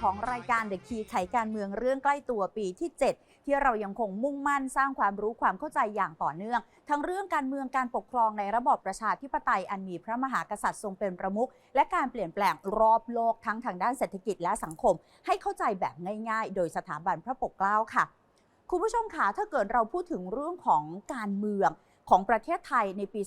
ของรายการ The Key ไขการเมืองเรื่องใกล้ตัวปีที่ 7 ที่เรายังคงมุ่งมั่นสร้างความรู้ความเข้าใจอย่างต่อเนื่อง ทั้งเรื่องการเมืองการปกครองในระบอบประชาธิปไตยอันมีพระมหากษัตริย์ทรงเป็นประมุขและการเปลี่ยนแปลงรอบโลกทั้งทางด้านเศรษฐกิจและสังคม ให้เข้าใจแบบง่าย ๆ โดยสถาบันพระปกเกล้าค่ะ คุณผู้ชมคะถ้าเกิดเราพูดถึงเรื่องของการเมือง ของประเทศไทยในปี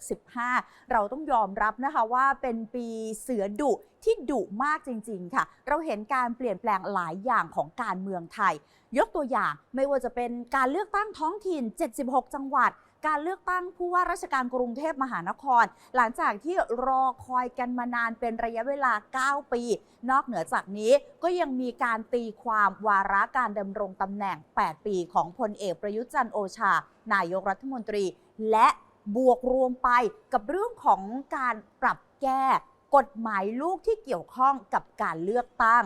2565 เราต้องยอมรับนะคะว่าเป็นปีเสือดุที่ดุมากจริง ๆ ค่ะ เราเห็นการเปลี่ยนแปลงหลายอย่างของการเมืองไทย ยกตัวอย่างไม่ว่าจะเป็นการเลือกตั้งท้องถิ่น 76 จังหวัด การเลือกตั้งผู้ว่าราชการกรุงเทพมหานคร หลังจากที่รอคอยกันมานานเป็นระยะเวลา 9 ปี นอกเหนือจากนี้ก็ยังมีการตีความวาระการดำรงตำแหน่ง 8 ปีของพลเอกประยุทธ์จันโอชา นายกรัฐมนตรี และบวกรวมไปกับเรื่องของการปรับแก้กฎหมายลูกที่เกี่ยวข้องกับการเลือกตั้ง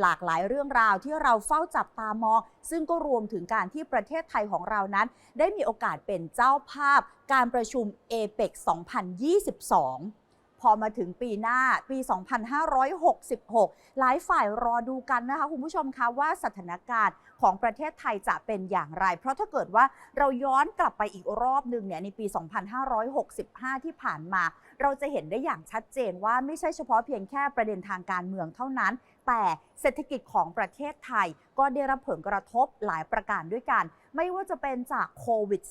หลากหลายเรื่องราวที่เราเฝ้าจับตามอง ซึ่งก็รวมถึงการที่ประเทศไทยของเรานั้น ได้มีโอกาสเป็นเจ้าภาพ การประชุมเอเปก2022พอมาถึงปีหน้าปี 2566 หลายฝ่ายรอดูกันนะคะ คุณผู้ชมคะว่าสถานการณ์ของประเทศไทยจะเป็นอย่างไร เพราะถ้าเกิดว่าเราย้อนกลับไปอีกรอบหนึ่งเนี่ยในปี 2565 ที่ผ่านมา เราจะเห็นได้อย่างชัดเจนว่าไม่ใช่เฉพาะเพียงแค่ประเด็นทางการเมืองเท่านั้น แต่เศรษฐกิจของประเทศไทยก็ได้รับผลกระทบหลายประการด้วยกัน ไม่ว่าจะเป็นจากโควิด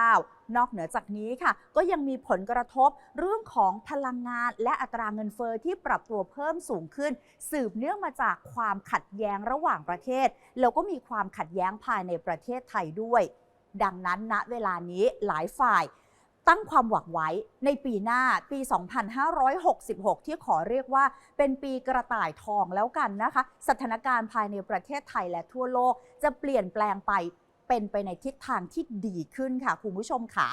-19 นอกเหนือจากนี้ค่ะ ก็ยังมีผลกระทบเรื่องของพลังงานและอัตราเงินเฟอ้อที่ปรับตัวเพิ่มสูงขึ้น สืบเนื่องมาจากความขัดแย้งระหว่างประเทศ แล้วก็มีความขัดแย้งภายในประเทศไทยด้วย ดังนั้นณเวลานี้หลายฝ่าย ตั้งความหวังไว้ในปีหน้าปี 2566 ที่ขอเรียกว่าเป็นปีกระต่ายทองแล้วกันนะคะ สถานการณ์ภายในประเทศไทยและทั่วโลกจะเปลี่ยนแปลงไปเป็นไปในทิศทางที่ดีขึ้นค่ะคุณผู้ชมค่ะ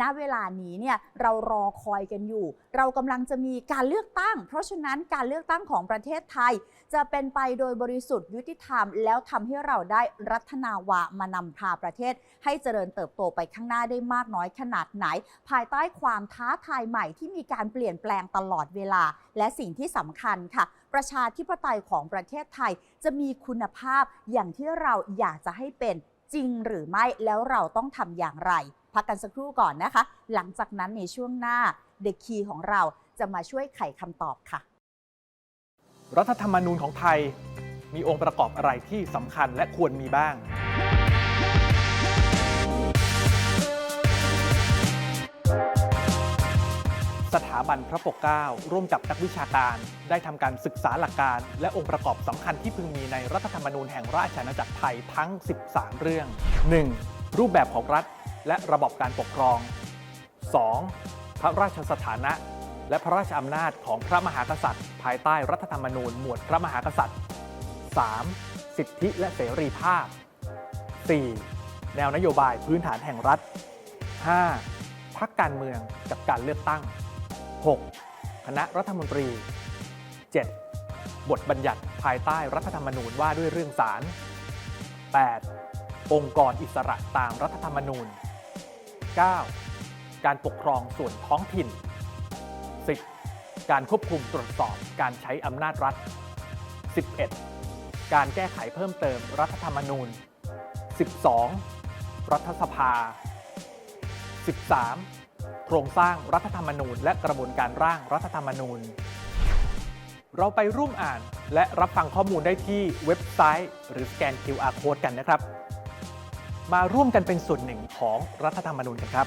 ณเวลานี้เนี่ยเรารอคอยกันอยู่ เรากำลังจะมีการเลือกตั้ง เพราะฉะนั้นการเลือกตั้งของประเทศไทย จะเป็นไปโดยบริสุทธิ์ยุติธรรม แล้วทำให้เราได้รัฐนาวามานำพาประเทศ ให้เจริญเติบโตไปข้างหน้าได้มากน้อยขนาดไหน ภายใต้ความท้าทายใหม่ที่มีการเปลี่ยนแปลงตลอดเวลา และสิ่งที่สำคัญค่ะ ประชาธิปไตยของประเทศไทย จะมีคุณภาพอย่างที่เราอยากจะให้เป็นจริงหรือไม่แล้วเราต้องทำอย่างไร พักกันสักครู่ก่อนนะคะ หลังจากนั้นในช่วงหน้าเด็กคีของเราจะมาช่วยไขคำตอบค่ะ รัฐธรรมนูญของไทย มีองค์ประกอบอะไรที่สำคัญและควรมีบ้างสถาบันพระปกเกล้าร่วมกับนักวิชาการ ได้ทำการศึกษาหลักการ และองค์ประกอบสำคัญที่พึงมีในรัฐธรรมนูญแห่งราชอาณาจักรไทยทั้ง 13 เรื่อง 1. รูปแบบของรัฐ และระบบการปกครอง 2. พระราชสถานะ และพระราชอำนาจของพระมหากษัตริย์ ภายใต้รัฐธรรมนูญหมวดพระมหากษัตริย์ 3. สิทธิและเสรีภาพ 4. แนวนโยบายพื้นฐานแห่งรัฐ 5. พักการเมืองกับการเลือกตั้ง 6. คณะรัฐมนตรี 7. บทบัญญัติภายใต้รัฐธรรมนูญว่าด้วยเรื่องศาล 8. องค์กรอิสระตามรัฐธรรมนูญ 9. การปกครองส่วนท้องถิ่น 10. การควบคุมตรวจสอบการใช้อำนาจรัฐ 11. การแก้ไขเพิ่มเติมรัฐธรรมนูญ 12. รัฐสภา 13. โครงสร้างรัฐธรรมนูญ และกระบวนการร่างรัฐธรรมนูญ เราไปร่วมอ่านและรับฟังข้อมูลได้ที่เว็บไซต์ หรือสแกน QR Code กันนะครับ มาร่วมกันเป็นส่วนหนึ่งของรัฐธรรมนูญกันครับ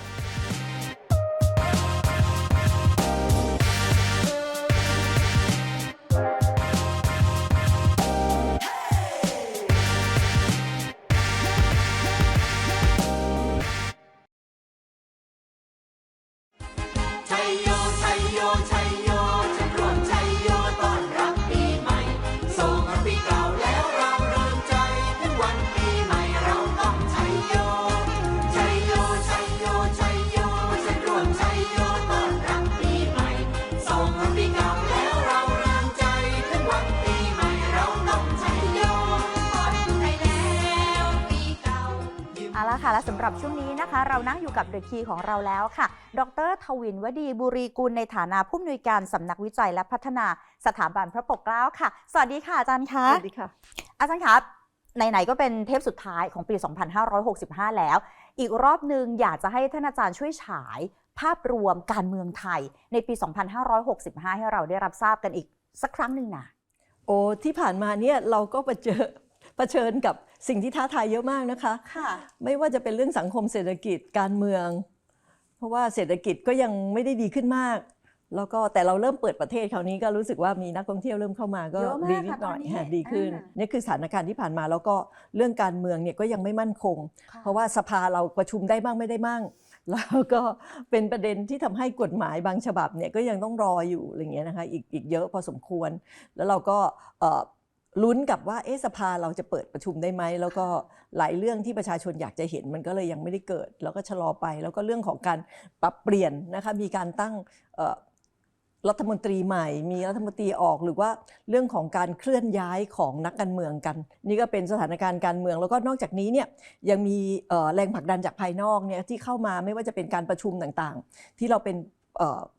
ค่ะ และสำหรับช่วงนี้นะคะ เรานั่งอยู่กับเดอะคีของเราแล้วค่ะ ดรทวินวดีบุรีกุลในฐานะผู้อำนวยการสำนักวิจัยและพัฒนาสถาบันพระปกเกล้าค่ะ สวัสดีค่ะอาจารย์คะสวัสดีค่ะ อาจารย์ครับไหนๆก็เป็นเทปสุดท้ายของปี 2565 แล้ว อีกรอบหนึ่งอยากจะให้ท่านอาจารย์ช่วยฉายภาพรวมการเมืองไทยในปี 2565 ให้เราได้รับทราบกันอีกสักครั้งหนึ่งนะโอ้ที่ผ่านมาเนี่ยเราก็เผชิญเผชิญกับ สิ่งที่ท้าทายเยอะมากนะคะ ค่ะ ไม่ว่าจะเป็นเรื่องสังคมเศรษฐกิจการเมือง เพราะว่าเศรษฐกิจก็ยังไม่ได้ดีขึ้นมาก แล้วก็แต่เราเริ่มเปิดประเทศคราวนี้ก็รู้สึกว่ามีนักท่องเที่ยวเริ่มเข้ามาก็เยอะมากดีนิดค่ะหน่อยตอนนี้ฮะดีขึ้นอ่านี่คือสถานการณ์ที่ผ่านมาแล้วก็เรื่องการเมืองเนี่ยก็ยังไม่มั่นคง เพราะว่าสภาเราประชุมได้บ้างไม่ได้บ้าง แล้วก็เป็นประเด็นที่ทำให้กฎหมายบางฉบับเนี่ยก็ยังต้องรออยู่อะไรเงี้ยนะคะอีกอีกเยอะพอสมควร แล้วเราก็เอ่อ ลุ้นกับว่าเอ๊สภาเราจะเปิดประชุมได้ไหมแล้วก็หลายเรื่องที่ประชาชนอยากจะเห็นมันก็เลยยังไม่ได้เกิด แล้วก็ชะลอไป แล้วก็เรื่องของการปรับเปลี่ยนนะคะมีการตั้งรัฐมนตรีใหม่ มีรัฐมนตรีออกหรือว่าเรื่องของการเคลื่อนย้ายของนักการเมืองกัน นี่ก็เป็นสถานการณ์การเมือง แล้วก็นอกจากนี้เนี่ยยังมีแรงผลักดันจากภายนอกเนี่ยที่เข้ามาไม่ว่าจะเป็นการประชุมต่างๆ ที่เราเป็น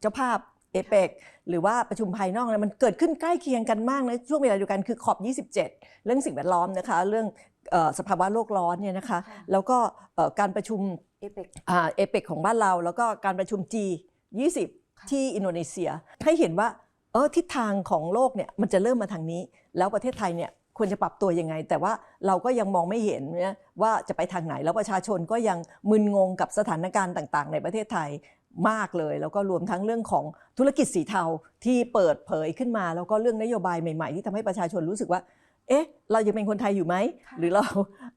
เจ้าภาพ เอเปกหรือว่าประชุมภายนอกเนี่ยมันเกิดขึ้นใกล้เคียงกันมากนะช่วงเวลาเดียวกันคือขอบ 27 เรื่องสิ่งแวดล้อมนะคะเรื่องเอ่อสภาวะโลกร้อนเนี่ยนะคะค่ะแล้วก็เอ่อการประชุมเอเปกเอเปกของบ้านเรา แล้วก็การประชุม G 20 ที่อินโดนีเซีย ให้เห็นว่าเออทิศทางของโลกเนี่ยมันจะเริ่มมาทางนี้ แล้วประเทศไทยเนี่ยควรจะปรับตัวยังไง แต่ว่าเราก็ยังมองไม่เห็นนะว่าจะไปทางไหนแล้วประชาชนก็ยังมึนงงกับสถานการณ์ต่าง ๆ ในประเทศไทย มากเลย แล้วก็รวมทั้งเรื่องของธุรกิจสีเทาที่เปิดเผยขึ้นมา แล้วก็เรื่องนโยบายใหม่ ๆ ที่ทำให้ประชาชนรู้สึกว่า เอ๊ะ เรายังเป็นคนไทยอยู่ไหม หรือเรา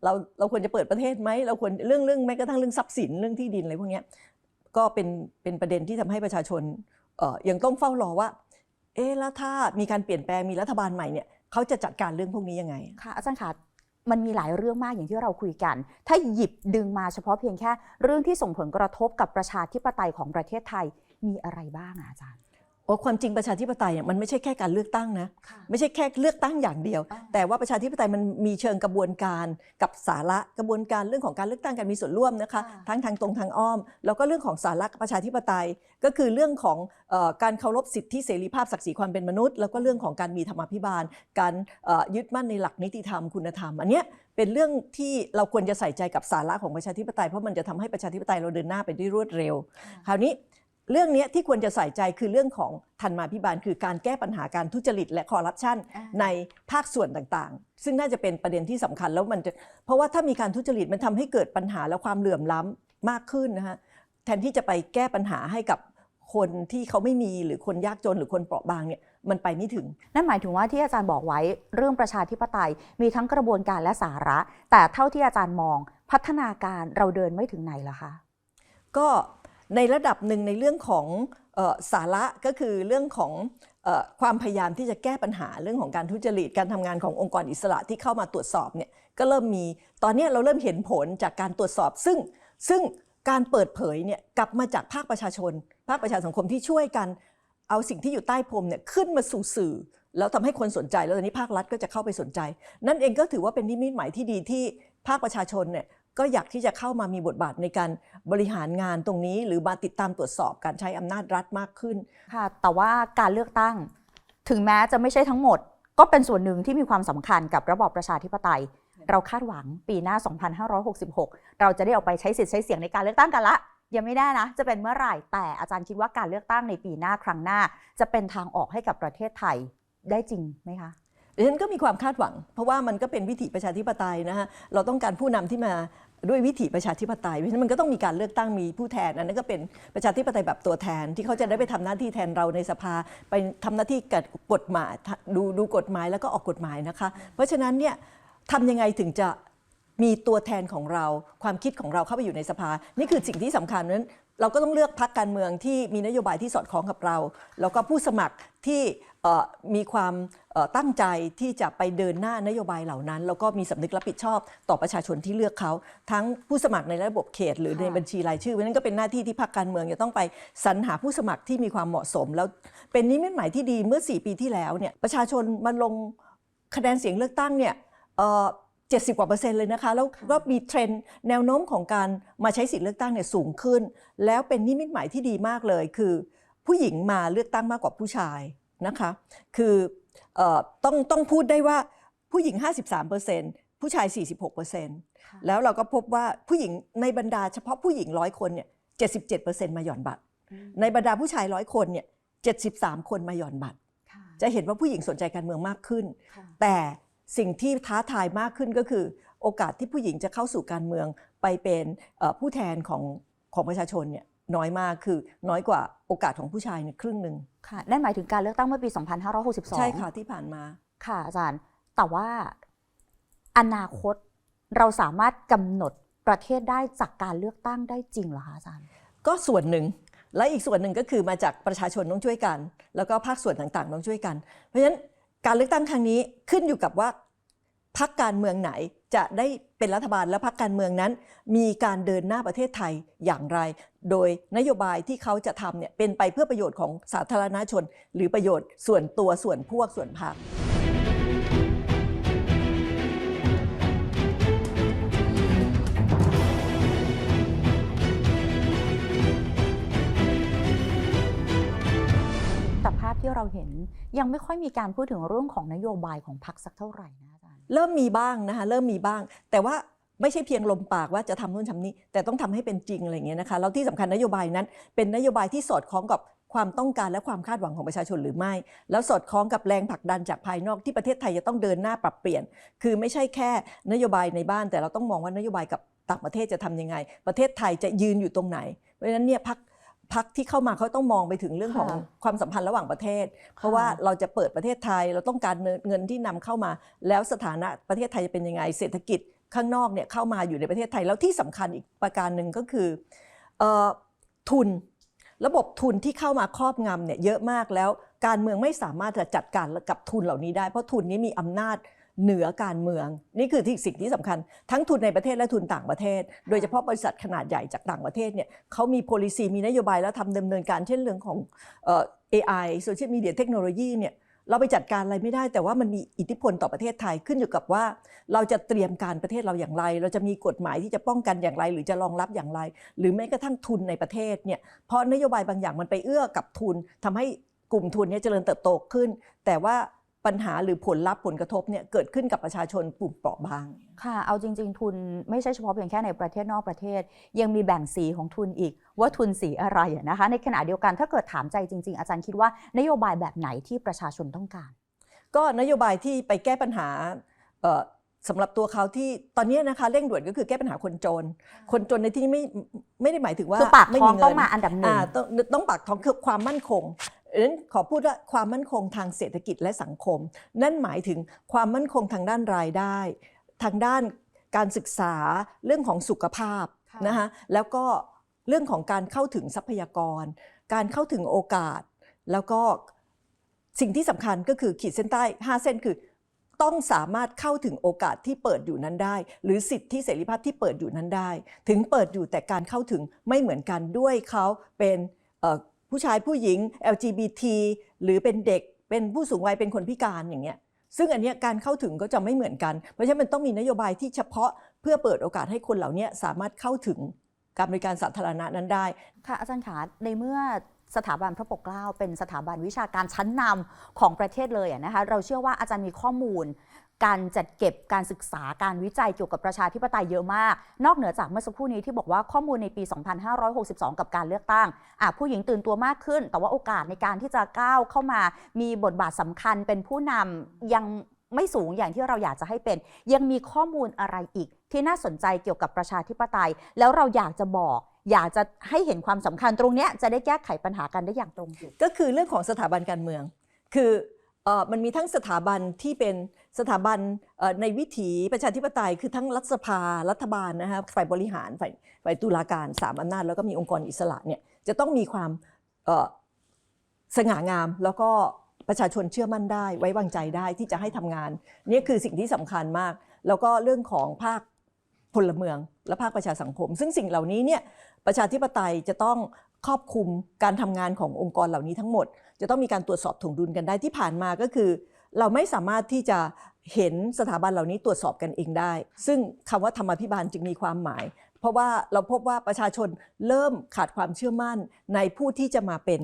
เราเราควรจะเปิดประเทศไหมเราควรเรื่องเรื่องแม้กระทั่งเรื่องทรัพย์สินเรื่องที่ดินอะไรพวกเนี้ยก็เป็นเป็นประเด็นที่ทำให้ประชาชนเอ่อยังต้องเฝ้ารอว่าเอ๊ะแล้วถ้ามีการเปลี่ยนแปลงมีรัฐบาลใหม่เนี่ยเขาจะจัดการเรื่องพวกนี้ยังไงค่ะอาจารย์คะ มันมีหลายเรื่องมากอย่างที่เราคุยกัน ถ้าหยิบดึงมาเฉพาะเพียงแค่ เรื่องที่ส่งผลกระทบกับประชาธิปไตยของประเทศไทยมีอะไรบ้างอะอาจารย์ โอ้ความจริงประชาธิปไตยเนี่ยมันไม่ใช่แค่การเลือกตั้งนะค่ะไม่ใช่แค่เลือกตั้งอย่างเดียวอ่าแต่ว่าประชาธิปไตยมันมีเชิงกระบวนการกับสาระกระบวนการเรื่องของการเลือกตั้งการมีส่วนร่วมนะคะค่ะทั้งทางตรงทางอ้อม แล้วก็เรื่องของสาระประชาธิปไตย ก็คือเรื่องของเออการเคารพสิทธิเสรีภาพศักดิ์ศรีความเป็นมนุษย์ แล้วก็เรื่องของการมีธรรมาภิบาล การเอ่อยึดมั่นในหลักนิติธรรมคุณธรรมอันเนี้ยเป็นเรื่องที่เราควรจะใส่ใจกับสาระของประชาธิปไตยเพราะมันจะทำให้ประชาธิปไตยเราเดินหน้าไปได้รวดเร็ว คราวนี้ เรื่องเนี้ยที่ควรจะใส่ใจคือเรื่องของธันมาพิบาล คือการแก้ปัญหาการทุจริตและคอร์รัปชันอ่าในภาคส่วนต่างๆ ซึ่งน่าจะเป็นประเด็นที่สำคัญแล้วมันจะเพราะว่าถ้ามีการทุจริตมันทำให้เกิดปัญหาและความเหลื่อมล้ำมากขึ้นนะฮะแทนที่จะไปแก้ปัญหาให้กับคนที่เขาไม่มีหรือคนยากจนหรือคนเปราะบางเนี่ยมันไปไม่ถึง นั่นหมายถึงว่าที่อาจารย์บอกไว้เรื่องประชาธิปไตยมีทั้งกระบวนการและสาระ แต่เท่าที่อาจารย์มองพัฒนาการเราเดินไม่ถึงไหนเหรอคะ ก็ ในระดับหนึ่งในเรื่องของสาระก็คือเรื่องของความพยายามที่จะแก้ปัญหาเรื่องของการทุจริตการทำงานขององค์กรอิสระที่เข้ามาตรวจสอบเนี่ยก็เริ่มมีตอนนี้เราเริ่มเห็นผลจากการตรวจสอบ ซึ่งซึ่งการเปิดเผยเนี่ยกลับมาจากภาคประชาชน ภาคประชาสังคมที่ช่วยกัน เอาสิ่งที่อยู่ใต้พรมเนี่ยขึ้นมาสู่สื่อ แล้วทำให้คนสนใจแล้วตอนนี้ภาครัฐก็จะเข้าไปสนใจ นั่นเองก็ถือว่าเป็นนิมิตหมายที่ดีที่ภาคประชาชนเนี่ย ก็อยากที่จะเข้ามามีบทบาทในการบริหารงานตรงนี้ หรือมาติดตามตรวจสอบการใช้อำนาจรัฐมากขึ้น ค่ะ แต่ว่าการเลือกตั้ง ถึงแม้จะไม่ใช่ทั้งหมด ก็เป็นส่วนหนึ่งที่มีความสำคัญกับระบอบประชาธิปไตย เราคาดหวังปีหน้า 2566 เราจะได้ออกไปใช้สิทธิ์ใช้เสียงในการเลือกตั้งกันละยังไม่ได้นะ จะเป็นเมื่อไหร่ แต่อาจารย์คิดว่าการเลือกตั้งในปีหน้าครั้งหน้า จะเป็นทางออกให้กับประเทศไทยได้จริงไหมคะดิฉันก็มีความคาดหวัง เพราะว่ามันก็เป็นวิถีประชาธิปไตยนะฮะเราต้องการผู้นำที่มา ด้วยวิถีประชาธิปไตยเพราะฉะนั้นมันก็ต้องมีการเลือกตั้งมีผู้แทนอันนั้นก็เป็นประชาธิปไตยแบบตัวแทนที่เขาจะได้ไปทำหน้าที่แทนเราในสภา ไปทำหน้าที่กับกฎหมายดูดูกฎหมายแล้วก็ออกกฎหมายนะคะ เพราะฉะนั้นเนี่ยทำยังไงถึงจะมีตัวแทนของเราความคิดของเราเข้าไปอยู่ในสภา นี่คือสิ่งที่สำคัญนั้น เราก็ต้องเลือกพรรคการเมืองที่มีนโยบายที่สอดคล้องกับเรา แล้วก็ผู้สมัครที่เอ่อมีความเอ่อตั้งใจที่จะไปเดินหน้านโยบายเหล่านั้น แล้วก็มีสำนึกรับผิดชอบต่อประชาชนที่เลือกเขา ทั้งผู้สมัครในระบบเขต หรือค่ะในบัญชีรายชื่อเพราะฉะนั้นก็เป็นหน้าที่ที่พรรคการเมืองจะต้องไปสรรหาผู้สมัครที่มีความเหมาะสม แล้วเป็นนิมิตหมายที่ดีเมื่อ 4 ปีที่แล้วเนี่ยประชาชนมาลงคะแนนเสียงเลือกตั้งเนี่ยเอ่อ 70 กว่าเปอร์เซ็นต์เลยนะคะ แล้วก็มีเทรนด์แนวโน้มของการมาใช้สิทธิเลือกตั้งเนี่ยสูงขึ้น แล้วเป็นนิมิตหมายที่ดีมากเลย คือ ผู้หญิงมาเลือกตั้งมากกว่าผู้ชายนะคะ คือเออต้องต้องพูดได้ว่าผู้หญิง 53%ผู้ชาย 46%แล้วเราก็พบว่าผู้หญิงในบรรดาเฉพาะผู้หญิงร้อยคนเนี่ย77%มาหย่อนบัตร ในบรรดาผู้ชายร้อยคนเนี่ย73 คนมาหย่อนบัตร จะเห็นว่าผู้หญิงสนใจการเมืองมากขึ้น แต่ สิ่งที่ท้าทายมากขึ้นก็คือ โอกาสที่ผู้หญิงจะเข้าสู่การเมืองไปเป็นเอ่อผู้แทนของของประชาชนเนี่ยน้อยมากคือน้อยกว่าโอกาสของผู้ชายเนี่ยครึ่งหนึ่งค่ะนั่นหมายถึงการเลือกตั้งเมื่อปี 2562 ใช่ค่ะที่ผ่านมาค่ะอาจารย์ แต่ว่าอนาคตเราสามารถกำหนดประเทศได้จากการเลือกตั้งได้จริงเหรอคะอาจารย์ ก็ส่วนหนึ่งและอีกส่วนหนึ่งก็คือมาจากประชาชนต้องช่วยกัน แล้วก็ภาคส่วนต่างๆต้องช่วยกัน เพราะฉะนั้น การเลือกตั้งครั้งนี้ขึ้นอยู่กับว่าพักการเมืองไหนจะได้เป็นรัฐบาลและพักการเมืองนั้น มีการเดินหน้าประเทศไทยอย่างไร โดยนโยบายที่เขาจะทำเนี่ยเป็นไปเพื่อประโยชน์ของสาธารณชน หรือประโยชน์ส่วนตัวส่วนพวกส่วนพรรคาพที่เราเห็น ยังไม่ค่อยมีการพูดถึงเรื่องของนโยบายของพรรคสักเท่าไหร่นะอาจารย์ เริ่มมีบ้างนะคะเริ่มมีบ้าง แต่ว่าไม่ใช่เพียงลมปากว่าจะทำนู่นทำนี่แต่ต้องทำให้เป็นจริงอะไรเงี้ยนะคะแล้วที่สำคัญนโยบายนั้น เป็นนโยบายที่สอดคล้องกับความต้องการและความคาดหวังของประชาชนหรือไม่ แล้วสอดคล้องกับแรงผลักดันจากภายนอกที่ประเทศไทยจะต้องเดินหน้าปรับเปลี่ยน คือไม่ใช่แค่นโยบายในบ้าน แต่เราต้องมองว่านโยบายกับต่างประเทศจะทำยังไง ประเทศไทยจะยืนอยู่ตรงไหน เพราะฉะนั้นเนี่ยพัก พักที่เข้ามาเขาต้องมองไปถึงเรื่องของค่ะความสัมพันธ์ระหว่างประเทศ เพราะว่าเราจะเปิดประเทศไทยเราต้องการเงินที่นำเข้ามา แล้วสถานะประเทศไทยจะเป็นยังไง เศรษฐกิจข้างนอกเนี่ยเข้ามาอยู่ในประเทศไทยแล้วที่สำคัญอีกประการหนึ่งก็คือเอ่อทุน ระบบทุนที่เข้ามาครอบงำเนี่ยเยอะมากแล้วการเมืองไม่สามารถจะจัดการกับทุนเหล่านี้ได้เพราะทุนนี้มีอำนาจ เหนือการเมือง นี่คือที่สิ่งที่สำคัญ ทั้งทุนในประเทศและทุนต่างประเทศ โดยเฉพาะบริษัทขนาดใหญ่จากต่างประเทศเนี่ยเขามี policy มีนโยบายแล้วทำดำเนินการเช่นเรื่องของเอ่อ AI social media technology เนี่ยเราไปจัดการอะไรไม่ได้ แต่ว่ามันมีอิทธิพลต่อประเทศไทยขึ้นอยู่กับว่า เราจะเตรียมการประเทศเราอย่างไร เราจะมีกฎหมายที่จะป้องกันอย่างไร หรือจะรองรับอย่างไร หรือแม้กระทั่งทุนในประเทศเนี่ยเพราะนโยบายบางอย่างมันไปเอื้อกับทุนทำให้กลุ่มทุนเนี้เจริญเติบโตขึ้น แต่ว่า ปัญหาหรือผลลัพธ์ผลกระทบเนี่ยเกิดขึ้นกับประชาชนกลุ่มเปราะบาง ค่ะ เอาจริง ๆ ทุนไม่ใช่เฉพาะเพียงแค่ในประเทศนอกประเทศ ยังมีแบ่งสีของทุนอีก ว่าทุนสีอะไรอะนะคะ ในขณะเดียวกันถ้าเกิดถามใจจริง ๆ อาจารย์คิดว่านโยบายแบบไหนที่ประชาชนต้องการ ก็นโยบายที่ไปแก้ปัญหาเอ่อสำหรับตัวเขาที่ตอนนี้นะคะเร่งด่วนก็คือแก้ปัญหาคนจน คนจนในที่นี้ไม่ไม่ได้หมายถึงว่าคือปากไม่ท้องมีเงินต้องมาอันดับหนึ่งอ่าต้องต้องปากท้องคือความมั่นคง ดังนั้นขอพูดว่าความมั่นคงทางเศรษฐกิจและสังคม นั่นหมายถึงความมั่นคงทางด้านรายได้ ทางด้านการศึกษาเรื่องของสุขภาพค่ะนะคะแล้วก็เรื่องของการเข้าถึงทรัพยากร การเข้าถึงโอกาส แล้วก็สิ่งที่สำคัญก็คือขีดเส้นใต้ 5 เส้นคือต้องสามารถเข้าถึงโอกาสที่เปิดอยู่นั้นได้ หรือสิทธิเสรีภาพที่เปิดอยู่นั้นได้ ถึงเปิดอยู่แต่การเข้าถึงไม่เหมือนกันด้วยเขาเป็นเอ่อ ผู้ชายผู้หญิง LGBT หรือเป็นเด็กเป็นผู้สูงวัยเป็นคนพิการอย่างเงี้ยซึ่งอันนี้การเข้าถึงก็จะไม่เหมือนกัน เพราะฉะนั้นมันต้องมีนโยบายที่เฉพาะเพื่อเปิดโอกาสให้คนเหล่านี้สามารถเข้าถึงการบริการสาธารณะนั้นได้ ค่ะอาจารย์ขาในเมื่อสถาบันพระปกเกล้าเป็นสถาบันวิชาการชั้นนำของประเทศเลยนะคะเราเชื่อว่าอาจารย์มีข้อมูล การจัดเก็บการศึกษาการวิจัยเกี่ยวกับประชาธิปไตยเยอะมาก นอกเหนือจากเมื่อสักครู่นี้ที่บอกว่าข้อมูลในปี 2562 กับการเลือกตั้งผู้หญิงตื่นตัวมากขึ้น แต่ว่าโอกาสในการที่จะก้าวเข้ามามีบทบาทสำคัญเป็นผู้นำยังไม่สูงอย่างที่เราอยากจะให้เป็น ยังมีข้อมูลอะไรอีก ที่น่าสนใจเกี่ยวกับประชาธิปไตย แล้วเราอยากจะบอกอยากจะให้เห็นความสำคัญตรงนี้จะได้แก้ไขปัญหากันได้อย่างตรงจุดก็คือเรื่องของสถาบันการเมือง คืออมันมีทั้งสถาบันที่เป็น สถาบันในวิถีประชาธิปไตยคือทั้งรัฐสภารัฐบาลนะคะฝ่ายบริหารฝ่ายฝ่ายตุลาการสามอำนาจ แล้วก็มีองค์กรอิสระเนี่ยจะต้องมีความสง่างาม แล้วก็ประชาชนเชื่อมั่นได้ ไว้วางใจได้ที่จะให้ทำงานนี่คือสิ่งที่สำคัญมาก แล้วก็เรื่องของภาคพลเมือง และภาคประชาสังคม ซึ่งสิ่งเหล่านี้เนี่ยประชาธิปไตยจะต้องครอบคลุมการทำงานขององค์กรเหล่านี้ทั้งหมด จะต้องมีการตรวจสอบถ่วงดุลกันได้ที่ผ่านมาก็คือ เราไม่สามารถที่จะเห็นสถาบันเหล่านี้ตรวจสอบกันเองได้ ซึ่งคำว่าธรรมาภิบาลจึงมีความหมาย เพราะว่าเราพบว่าประชาชนเริ่มขาดความเชื่อมั่นในผู้ที่จะมาเป็น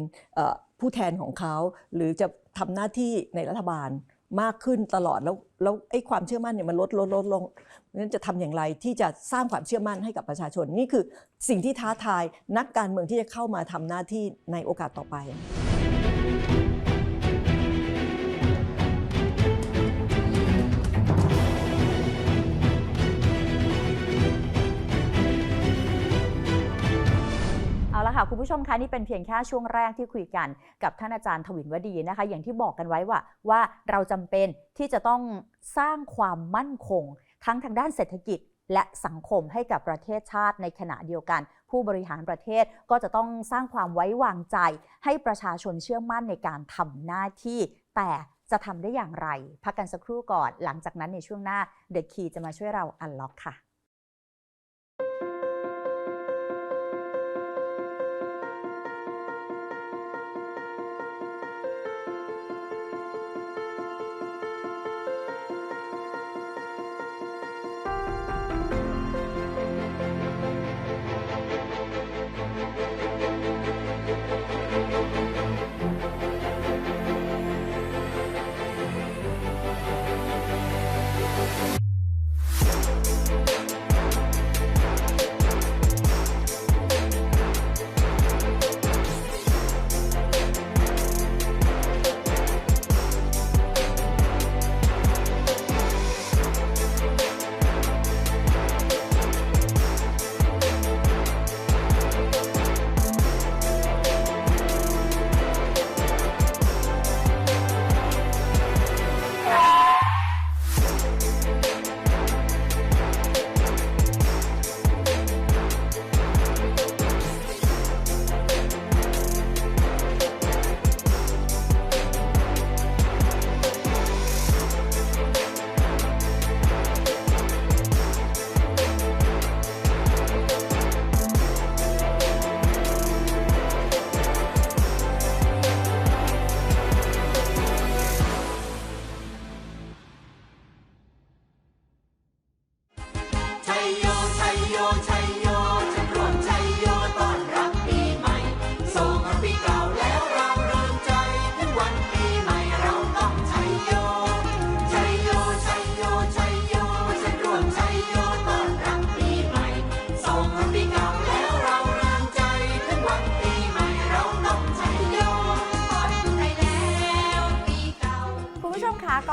ผู้แทนของเขา หรือจะทำหน้าที่ในรัฐบาลมากขึ้นตลอดแล้วแล้วไอ้ความเชื่อมั่นเนี่ยมันลดลดลดลงนั้นจะทำอย่างไรที่จะสร้างความเชื่อมั่นให้กับประชาชนนี่คือสิ่งที่ท้าทายนักการเมืองที่จะเข้ามาทำหน้าที่ในโอกาสต่อไป ละค่ะคุณผู้ชมคะนี่เป็นเพียงแค่ช่วงแรกที่คุยกันกับท่านอาจารย์ทวินวดีนะคะ อย่างที่บอกกันไว้ว่าว่าเราจำเป็นที่จะต้องสร้างความมั่นคง ทั้งทางด้านเศรษฐกิจและสังคมให้กับประเทศชาติในขณะเดียวกัน ผู้บริหารประเทศก็จะต้องสร้างความไว้วางใจ ให้ประชาชนเชื่อมั่นในการทำหน้าที่ แต่จะทำได้อย่างไร พักกันสักครู่ก่อน หลังจากนั้นในช่วงหน้าเดอะคีจะมาช่วยเราอันล็อกค่ะ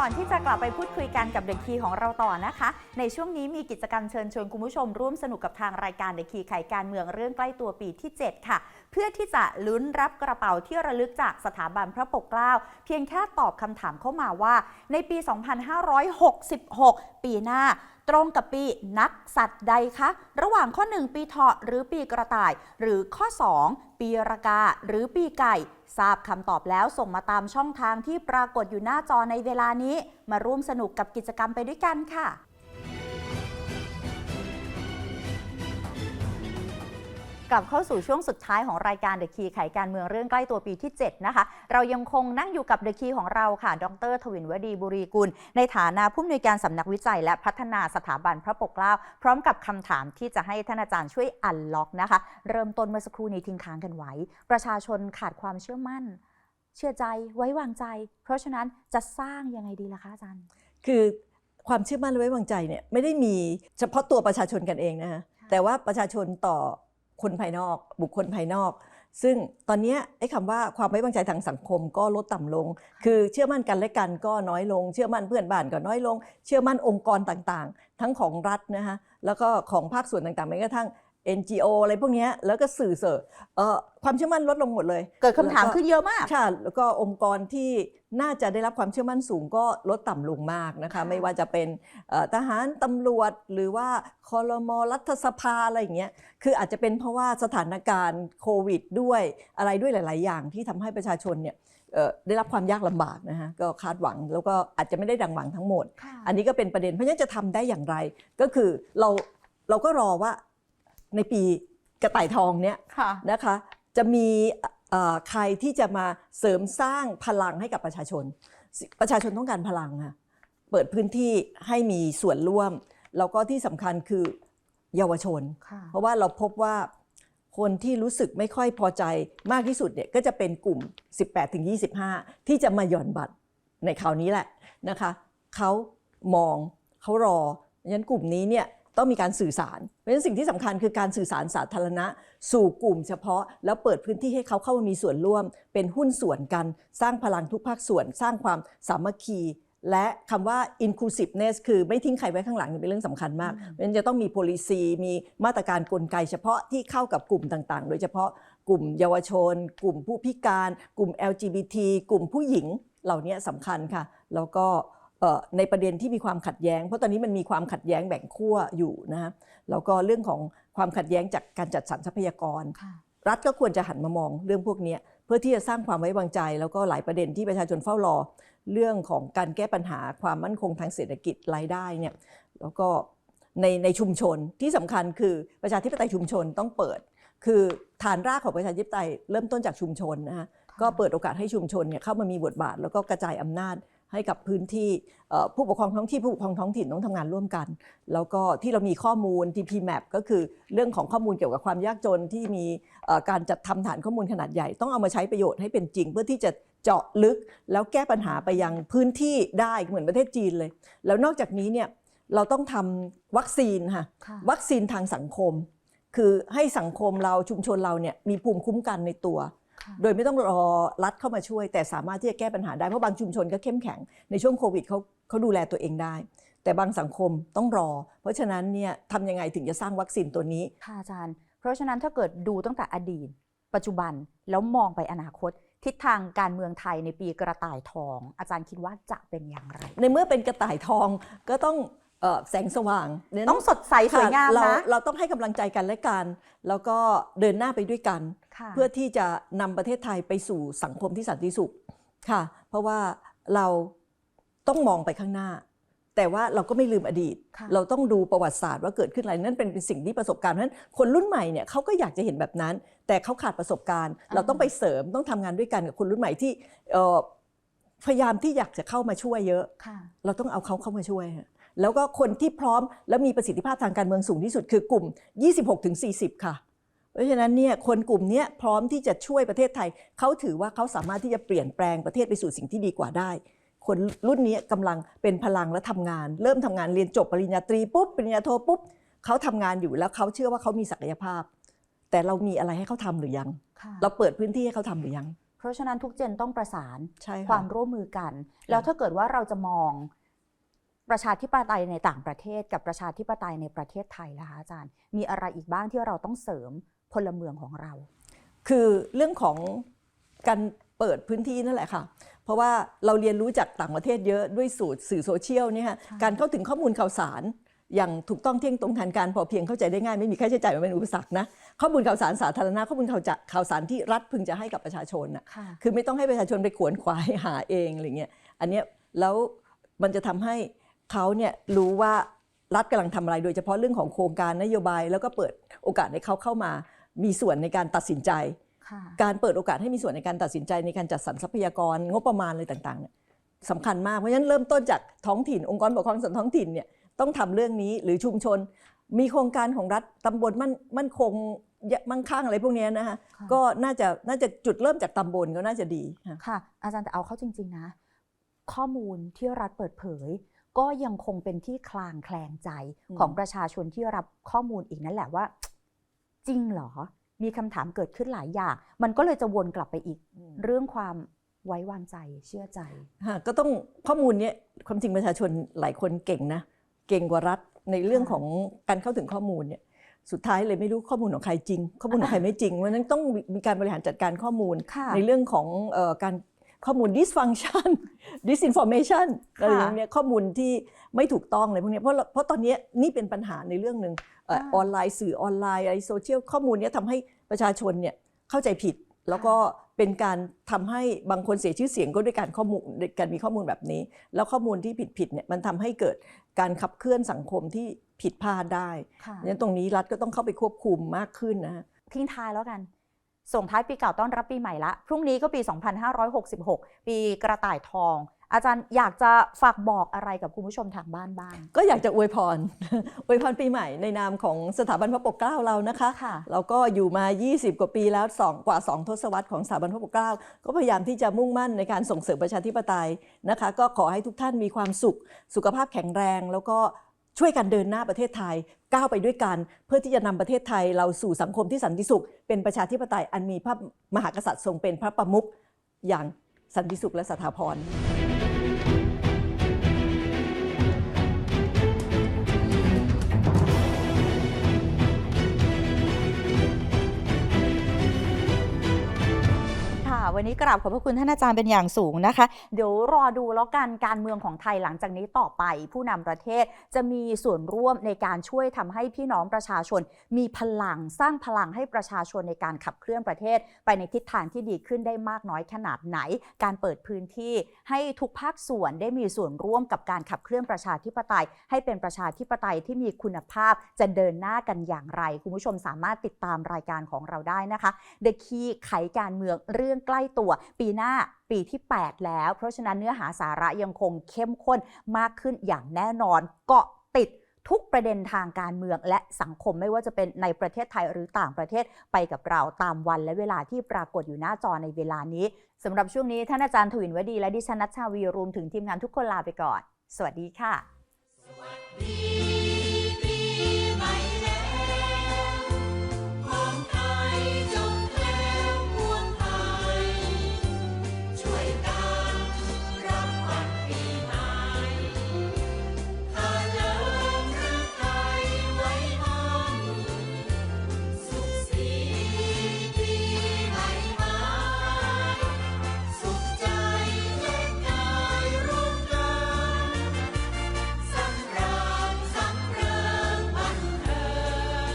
ก่อนที่จะกลับไปพูดคุยกันกับเด e k คีของเราต่อนะคะ ในช่วงนี้มีกิจกรรมเชิญชวนคุณผู้ชมร่วมสนุกกับทางรายการเด e k คีไขการเมืองเรื่องใกล้ตัวปีที่ 7 ค่ะ เพื่อที่จะลุ้นรับกระเป๋าที่ระลึกจากสถาบันพระปกเกล้า เพียงแค่ตอบคำถามเข้ามาว่า ในปี 2566 ปีหน้าตรงกับปีนักสัตว์ใดคะ ระหว่างข้อ 1 ปีเถาะหรือปีกระต่าย หรือข้อ 2 ปีรากา หรือปีไก่ ทราบคำตอบแล้วส่งมาตามช่องทางที่ปรากฏอยู่หน้าจอในเวลานี้ มาร่วมสนุกกับกิจกรรมไปด้วยกันค่ะ กลับเข้าสู่ช่วงสุดท้ายของรายการ The Key ไขการเมืองเรื่องใกล้ตัวปีที่ 7 นะคะ เรายังคงนั่งอยู่กับ The Key ของเราค่ะ ดรทวินวดีบุรีกุล ในฐานะผู้อำนวยการสำนักวิจัย และพัฒนาสถาบันพระปกเกล้า พร้อมกับคำถามที่จะให้ท่านอาจารย์ช่วยอันล็อกนะคะ เริ่มต้นเมื่อสักครู่นี้ทิ้งค้างกันไว้ ประชาชนขาดความเชื่อมั่น เชื่อใจไว้วางใจ เพราะฉะนั้นจะสร้างยังไงดีล่ะคะอาจารย์ คือความเชื่อมั่นและไว้วางใจเนี่ยไม่ได้มีเฉพาะตัวประชาชนกันเองนะฮะแต่ว่าประชาชนต่อ คนภายนอก บุคคลภายนอก ซึ่งตอนนี้ไอ้คำว่าความไว้วางใจทางสังคมก็ลดต่ำลง คือเชื่อมั่นกันและกันก็น้อยลง เชื่อมั่นเพื่อนบ้านก็น้อยลง เชื่อมั่นองค์กรต่างๆ ทั้งของรัฐนะคะแล้วก็ของภาคส่วนต่างๆแม้กระทั่ง NGO อะไรพวกเนี้ยแล้วก็สื่อเสร์เอ่อความเชื่อมั่นลดลงหมดเลย เกิดคำถามขึ้นเยอะมากค่ะแล้วก็องค์กรที่น่าจะได้รับความเชื่อมั่นสูงก็ลดต่ำลงมากนะคะค่ะไม่ว่าจะเป็นเอ่อทหารตำรวจหรือว่าคอรมอรัฐสภาอะไรอย่างเงี้ยคืออาจจะเป็นเพราะว่าสถานการณ์โควิดด้วยอะไรด้วยหลาย ๆ อย่างที่ทำให้ประชาชนเนี่ยเอ่อได้รับความยากลำบากนะฮะก็คาดหวังแล้วก็อาจจะไม่ได้ดังหวังทั้งหมด อันนี้ก็เป็นประเด็นเพราะฉะนั้นจะทำได้อย่างไร ก็คือเราเราก็รอว่า ในปีกระต่ายทองเนี่ยค่ะนะคะ จะมีเอ่อใครที่จะมาเสริมสร้างพลังให้กับประชาชน ประชาชนต้องการพลังค่ะเปิดพื้นที่ให้มีส่วนร่วม แล้วก็ที่สำคัญคือเยาวชนค่ะเพราะว่าเราพบว่าคนที่รู้สึกไม่ค่อยพอใจมากที่สุดเนี่ยก็จะเป็นกลุ่ม 18-25 ที่จะมาหย่อนบัตรในคราวนี้แหละนะคะเขามองเขารอเพราะฉะนั้นกลุ่มนี้เนี่ย ต้องมีการสื่อสาร เพราะฉะนั้นสิ่งที่สำคัญคือการสื่อสารสาธารณะ สู่กลุ่มเฉพาะ แล้วเปิดพื้นที่ให้เขาเข้ามามีส่วนร่วม เป็นหุ้นส่วนกัน สร้างพลังทุกภาคส่วน สร้างความสามัคคี และคำว่า inclusiveness คือไม่ทิ้งใครไว้ข้างหลังเป็นเรื่องสำคัญมาก เพราะฉะนั้นจะต้องมี policy มีมาตรการกลไกเฉพาะที่เข้ากับกลุ่มต่างๆ โดยเฉพาะกลุ่มเยาวชน กลุ่มผู้พิการ กลุ่ม LGBT กลุ่มผู้หญิงเหล่านี้สำคัญค่ะ แล้วก็เอ่อ ในประเด็นที่มีความขัดแย้ง เพราะตอนนี้มันมีความขัดแย้งแบ่งขั้วอยู่นะฮะแล้วก็เรื่องของความขัดแย้งจากการจัดสรรทรัพยากรค่ะรัฐก็ควรจะหันมามองเรื่องพวกเนี้ยเพื่อที่จะสร้างความไว้วางใจ แล้วก็หลายประเด็นที่ประชาชนเฝ้ารอ เรื่องของการแก้ปัญหาความมั่นคงทางเศรษฐกิจรายได้เนี่ยแล้วก็ในในชุมชนที่สำคัญคือประชาธิปไตยชุมชนต้องเปิด คือฐานรากของประชาธิปไตยเริ่มต้นจากชุมชนนะฮะก็เปิดโอกาสให้ชุมชนเนี่ยเข้ามามีบทบาท แล้วก็กระจายอำนาจ ให้กับพื้นที่เอ่อผู้ปกครองท้องที่ผู้ปกครองท้องถิ่นต้องทำงานร่วมกัน แล้วก็ที่เรามีข้อมูล TP Map ก็คือเรื่องของข้อมูลเกี่ยวกับความยากจนที่มีเอ่อการจัดทำฐานข้อมูลขนาดใหญ่ ต้องเอามาใช้ประโยชน์ให้เป็นจริง เพื่อที่จะเจาะลึก แล้วแก้ปัญหาไปยังพื้นที่ได้เหมือนประเทศจีนเลย แล้วนอกจากนี้เนี่ยเราต้องทำวัคซีนค่ะค่ะวัคซีนทางสังคม คือให้สังคมเราชุมชนเราเนี่ยมีภูมิคุ้มกันในตัวค่ะ โดยไม่ต้องรอรัฐเข้ามาช่วย แต่สามารถที่จะแก้ปัญหาได้ เพราะบางชุมชนก็เข้มแข็งในช่วงโควิดเขาเขาดูแลตัวเองได้ แต่บางสังคมต้องรอ เพราะฉะนั้นเนี่ยทำยังไงถึงจะสร้างวัคซีนตัวนี้ค่ะอาจารย์ เพราะฉะนั้นถ้าเกิดดูตั้งแต่อดีต ปัจจุบันแล้วมองไปอนาคตทิศทางการเมืองไทยในปีกระต่ายทอง อาจารย์คิดว่าจะเป็นอย่างไร ในเมื่อเป็นกระต่ายทองก็ต้องเอ่อ แสงสว่างเนี่ยต้องสดใสสวยงามเรานะเราต้องให้กำลังใจกันและกัน แล้วก็เดินหน้าไปด้วยกันค่ะเพื่อที่จะนำประเทศไทยไปสู่สังคมที่สันติสุขค่ะ เพราะว่าเราต้องมองไปข้างหน้า แต่ว่าเราก็ไม่ลืมอดีตค่ะเราต้องดูประวัติศาสตร์ว่าเกิดขึ้นอะไรนั่นเป็นเป็นสิ่งที่ประสบการณ์เพราะฉะนั้นคนรุ่นใหม่เนี่ยเขาก็อยากจะเห็นแบบนั้น แต่เขาขาดประสบการณ์ เราต้องไปเสริมต้องทำงานด้วยกันกับคนรุ่นใหม่ที่เอ่อพยายามที่อยากจะเข้ามาช่วยเยอะค่ะเราต้องเอาเขาเข้ามาช่วยฮะ แล้วก็คนที่พร้อมและมีประสิทธิภาพทางการเมืองสูงที่สุดคือกลุ่ม 26-40 ค่ะ เพราะฉะนั้นเนี่ยคนกลุ่มเนี้ยพร้อมที่จะช่วยประเทศไทย เขาถือว่าเขาสามารถที่จะเปลี่ยนแปลงประเทศไปสู่สิ่งที่ดีกว่าได้ คนรุ่นนี้กำลังเป็นพลังและทำงาน เริ่มทำงานเรียนจบปริญญาตรีปุ๊บปริญญาโทปุ๊บเขาทำงานอยู่แล้วเขาเชื่อว่าเขามีศักยภาพ แต่เรามีอะไรให้เขาทำหรือยังค่ะเราเปิดพื้นที่ให้เขาทำหรือยัง เพราะฉะนั้นทุกเจนต้องประสานใช่ค่ะความร่วมมือกัน แล้วถ้าเกิดว่าเราจะมอง ประชาธิปไตยในต่างประเทศกับประชาธิปไตยในประเทศไทยล่ะคะอาจารย์ มีอะไรอีกบ้างที่เราต้องเสริมพลเมืองของเรา คือเรื่องของการเปิดพื้นที่นั่นแหละค่ะ เพราะว่าเราเรียนรู้จากต่างประเทศเยอะด้วยสูตรสื่อโซเชียลเนี่ยค่ะค่ะการเข้าถึงข้อมูลข่าวสาร อย่างถูกต้องเที่ยงตรงทันการพอเพียงเข้าใจได้ง่ายไม่มีค่าใช้จ่ายมาเป็นอุปสรรคนะข้อมูลข่าวสารสาธารณะข้อมูลข่าวจะข่าวสารที่รัฐพึงจะให้กับประชาชนน่ะค่ะคือไม่ต้องให้ประชาชนไปขวนขวายหาเองอะไรเงี้ยอันเนี้ยแล้วมันจะทำให้ เขาเนี่ยรู้ว่ารัฐกำลังทำอะไร โดยเฉพาะเรื่องของโครงการนโยบาย แล้วก็เปิดโอกาสให้เขาเข้ามามีส่วนในการตัดสินใจ ค่ะการเปิดโอกาสให้มีส่วนในการตัดสินใจในการจัดสรรทรัพยากรงบประมาณอะไรต่างๆเนี่ยสำคัญมากเพราะฉะนั้นเริ่มต้นจากท้องถิ่นองค์กรปกครองส่วนท้องถิ่นเนี่ยต้องทำเรื่องนี้หรือชุมชน มีโครงการของรัฐตำบลมั่นมั่นคงมั่งคั่งอะไรพวกเนี้ยนะคะค่ะ ก็น่าจะน่าจะจุดเริ่มจากตำบลก็น่าจะดีค่ะ ค่ะ อาจารย์แต่เอาเข้าจริง ๆ นะ ข้อมูลที่รัฐเปิดเผย ก็ยังคงเป็นที่คลางแคลงใจอืมของประชาชนที่รับข้อมูลอีกนั่นแหละว่า จริงเหรอ มีคำถามเกิดขึ้นหลายอย่าง มันก็เลยจะวนกลับไปอีก เรื่องความไว้วางใจเชื่อใจฮะก็ต้องข้อมูลเนี้ยความจริงประชาชนหลายคนเก่งนะ เก่งกว่ารัฐในเรื่องค่ะของการเข้าถึงข้อมูลเนี่ยสุดท้ายเลยไม่รู้ข้อมูลของใครจริง ข้อมูลของใครไม่จริงเพราะฉะนั้นต้องมีการบริหารจัดการข้อมูลค่ะในเรื่องของเอ่อการ ข้อมูล dysfunction disinformation ค่ะอะไรอย่างเงี้ยข้อมูลที่ไม่ถูกต้องอะไรพวกเนี้ยเพราะเพราะตอนเนี้ยนี่เป็นปัญหาในเรื่องหนึ่งเออออนไลน์สื่อออนไลน์อะไรโซเชียลข้อมูลเนี้ยทำให้ประชาชนเนี่ยเข้าใจผิด แล้วก็เป็นการทำให้บางคนเสียชื่อเสียงก็ด้วยการข้อมูลด้วยการมีข้อมูลแบบนี้ แล้วข้อมูลที่ผิดๆเนี่ยมันทำให้เกิดการขับเคลื่อนสังคมที่ผิดพลาดได้ค่ะเพราะฉะนั้นตรงนี้รัฐก็ต้องเข้าไปควบคุมมากขึ้นนะฮะทิ้งท้ายแล้วกัน ส่งท้ายปีเก่าต้อนรับปีใหม่ละ พรุ่งนี้ก็ปี 2566 ปีกระต่ายทอง อาจารย์อยากจะฝากบอกอะไรกับคุณผู้ชมทางบ้านบ้าง ก็อยากจะอวยพร อวยพรปีใหม่ในนามของสถาบันพระปกเกล้าเรานะคะค่ะเราก็อยู่มา 20 กว่าปีแล้วสองกว่า 2 ทศวรรษของสถาบันพระปกเกล้า ก็พยายามที่จะมุ่งมั่นในการส่งเสริมประชาธิปไตยนะคะ ก็ขอให้ทุกท่านมีความสุข สุขภาพแข็งแรง แล้วก็ ช่วยกันเดินหน้าประเทศไทยก้าวไปด้วยกัน เพื่อที่จะนำประเทศไทยเราสู่สังคมที่สันติสุข เป็นประชาธิปไตยอันมีพระมหากษัตริย์ทรงเป็นพระประมุขอย่างสันติสุขและสถาพร วันนี้กราบขอบพระคุณท่านอาจารย์เป็นอย่างสูงนะคะ เดี๋ยวรอดูแล้วกันการเมืองของไทยหลังจากนี้ต่อไป ผู้นำประเทศจะมีส่วนร่วมในการช่วยทำให้พี่น้องประชาชน มีพลังสร้างพลังให้ประชาชนในการขับเคลื่อนประเทศ ไปในทิศทางที่ดีขึ้นได้มากน้อยขนาดไหน การเปิดพื้นที่ให้ทุกภาคส่วนได้มีส่วนร่วมกับการขับเคลื่อนประชาธิปไตย ให้เป็นประชาธิปไตยที่มีคุณภาพจะเดินหน้ากันอย่างไร คุณผู้ชมสามารถติดตามรายการของเราได้นะคะ The Key ไขการเมืองเรื่องใกล้ตัว ปีหน้าปีที่ 8 แล้ว เพราะฉะนั้นเนื้อหาสาระยังคงเข้มข้นมากขึ้นอย่างแน่นอนเกาะติดทุกประเด็นทางการเมืองและสังคมไม่ว่าจะเป็นในประเทศไทยหรือต่างประเทศไปกับเราตามวันและเวลาที่ปรากฏอยู่หน้าจอในเวลานี้สำหรับช่วงนี้ท่านอาจารย์ถวินวดีและดิฉันนัชชาวีรวมถึงทีมงานทุกคนลาไปก่อน สวัสดีค่ะดี